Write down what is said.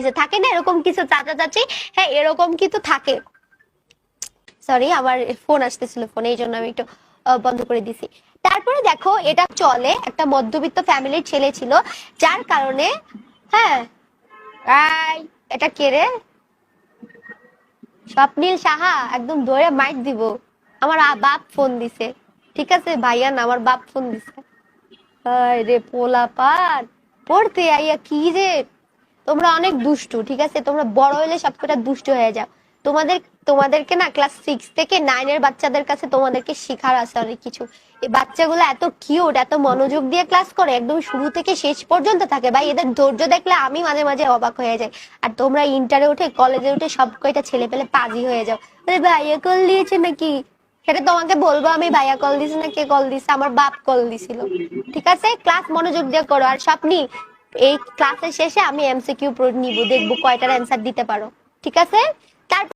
কিছু থাকে না, এরকম কিছু চাচা চাচি হ্যাঁ এরকম কিন্তু থাকে। সরি আমার ফোন আসতেছিল ফোনে এই জন্য আমি একটু বন্ধ করে দিছি। তারপরে দেখো, এটা চলে একটা মধ্যবিত্ত ফ্যামিলির ছেলে ছিল, যার কারণে হ্যাঁ এটা কে রে? স্বপ্নীল সাহা, একদম ধরে মাইক দিব। আমার বাপ ফোন দিছে। ঠিক আছে, ভাইয়া না, আমার বাপ ফোন দিছে। রে পোলা পার পড়তে আইয়া কি যে তোমরা অনেক দুষ্টু, ঠিক আছে? তোমরা বড় হলে সবকটা দুষ্টু হয়ে যাও। তোমাদের, তোমাদেরকে না ক্লাস সিক্স থেকে নাইনের বাচ্চাদের কাছে তোমাদেরকে শেখার আছে অনেক কিছু। এই বাচ্চাগুলো এত কিউট এত মনোযোগ দিয়ে ক্লাস করে, একদম শুরু থেকে শেষ পর্যন্ত থাকে। ভাই, এদের ধৈর্য দেখলে আমি মাঝে মাঝে অবাক হয়ে যাই। আর তোমরা ইন্টারে উঠে কলেজে উঠে সব কয়টা ছেলে পেলে পাজি হয়ে যাও। ভাইয়া কল দিয়েছে নাকি? সেটা তোমাকে বলব আমি, ভাইয়া কল দিছি না, কে কল দিছে? আমার বাপ কল দিছিল। ঠিক আছে? ক্লাস মনোযোগ দিয়ে করো। আর স্বপ্নি এই ক্লাসের শেষে আমি এমসিকিউ নিব দেখব কয়টার অ্যান্সার দিতে পারো ঠিক আছে?